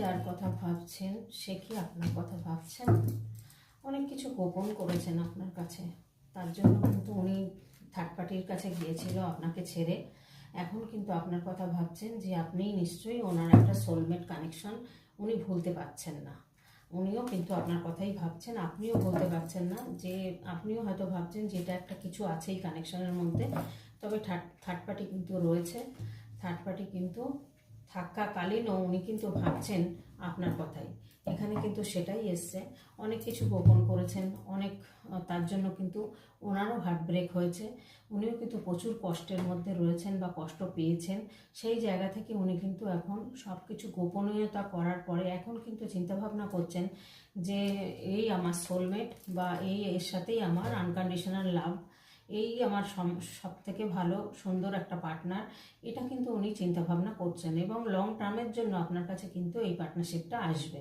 যার কথা ভাবছেন, সে কি আপনার কথা ভাবছেন? অনেক কিছু গোপন করেছেন আপনার কাছে। তার জন্য কিন্তু উনি থার্ড পার্টির কাছে গিয়েছিল আপনাকে ছেড়ে। এখন কিন্তু আপনার কথা ভাবছেন যে আপনি নিশ্চয়ই ওনার একটা সোলমেট কানেকশন উনি ভুলতে পারছেন না। উনিও কিন্তু আপনার কথাই ভাবছেন, আপনিও বলতে পারছেন না যে আপনিও হয়তো ভাবছেন যে এটা একটা কিছু আছেই কানেকশনের মধ্যে। তবে থার্ড থার্ড পার্টি কিন্তু রয়েছে। থার্ড পার্টি কিন্তু থাকাকালীনও উনি কিন্তু ভাবছেন আপনার কথাই। এখানে কিন্তু সেটাই এসছে। অনেক কিছু গোপন করেছেন, অনেক তার জন্য কিন্তু ওনারও হার্ট ব্রেক হয়েছে। উনিও কিন্তু প্রচুর কষ্টের মধ্যে রয়েছেন বা কষ্ট পেয়েছেন। সেই জায়গা থেকে উনি কিন্তু এখন সব কিছু গোপনীয়তা করার পরে এখন কিন্তু চিন্তাভাবনা করছেন যে এই আমার সোলমেট বা এই এর সাথেই আমার আনকন্ডিশনাল লাভ এই আমার সব থেকে ভালো, সুন্দর একটা পার্টনার এটা কিন্তু উনি চিন্তা ভাবনা করছেন এবং লং টার্মের জন্য আপনার কাছে কিন্তু এই পার্টনারশিপটা আসবে।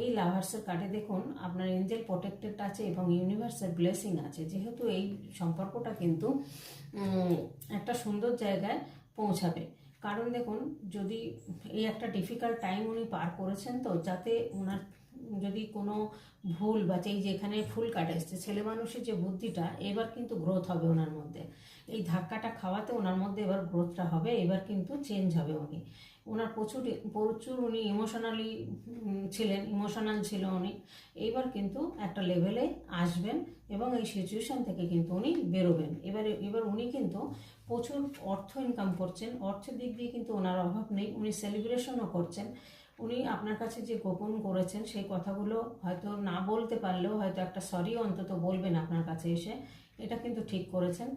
এই লাভার্সের কার্ডে দেখুন, আপনার এঞ্জেল প্রোটেক্টেড আছে এবং ইউনিভার্সের ব্লেসিং আছে। যেহেতু এই সম্পর্কটা কিন্তু একটা সুন্দর জায়গায় পৌঁছাবে। কারণ দেখুন, যদি এই একটা ডিফিকাল্ট টাইম উনি পার করেছেন তো, যাতে ওনার যদি কোনো ভুল বা এই যেখানে ফুল কাটা এসছে, ছেলে মানুষের যে বুদ্ধিটা, এবার কিন্তু গ্রোথ হবে ওনার মধ্যে। এই ধাক্কাটা খাওয়াতে ওনার মধ্যে এবার গ্রোথটা হবে, এবার কিন্তু চেঞ্জ হবে উনি। ওনার প্রচুর প্রচুর উনি ইমোশনালি ছিলেন ইমোশনাল ছিল উনি। এইবার কিন্তু একটা লেভেলে আসবেন এবং এই সিচুয়েশন থেকে কিন্তু উনি বেরোবেন। এবারে, এবার উনি কিন্তু প্রচুর অর্থ ইনকাম করছেন। অর্থের দিক দিয়ে কিন্তু ওনার অভাব নেই। উনি সেলিব্রেশনও করছেন। উনি আপনার কাছে যে গোপন করেছেন সেই কথাগুলো হয়তো না বলতে পারলেও হয়তো একটা সরি অন্তত বলবেন আপনার কাছে এসে। এটা কিন্তু ঠিক করেছেন।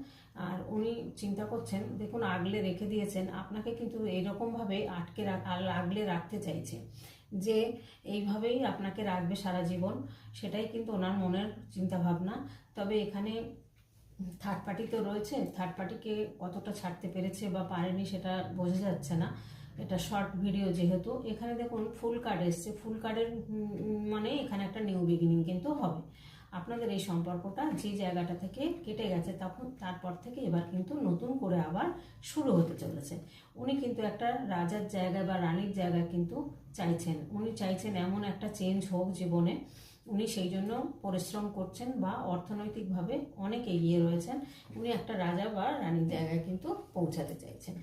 আর উনি চিন্তা করছেন, দেখুন আগলে রেখে দিয়েছেন, আপনাকে কিন্তু এইরকমভাবে আটকে আগলে রাখতে চাইছে যে এইভাবেই আপনাকে রাখবে সারা জীবন, সেটাই কিন্তু ওনার মনের চিন্তা ভাবনা তবে এখানে থার্ড পার্টি তো রয়েছে থার্ড পার্টিকে কতটা ছাড়তে পেরেছে বা পারেনি সেটা বোঝা যাচ্ছে না। এটা শর্ট ভিডিও যেহেতু, এখানে দেখুন ফুল কার্ড এসছে। ফুল কার্ডের মানে এখানে একটা নিউ বিগিনিং কিন্তু হবে। আপনাদের এই সম্পর্কটা যে জায়গাটা থেকে কেটে গেছে তখন তারপর থেকে এবার কিন্তু নতুন করে আবার শুরু হতে চলেছে। উনি কিন্তু একটা রাজার জায়গা বা রানীর জায়গা কিন্তু চাইছেন। উনি চাইছেন এমন একটা চেঞ্জ হোক জীবনে। উনি সেই জন্য পরিশ্রম করছেন বা অর্থনৈতিকভাবে অনেক এগিয়ে রয়েছেন। উনি একটা রাজা বা রানীর জায়গায় কিন্তু পৌঁছাতে চাইছেন।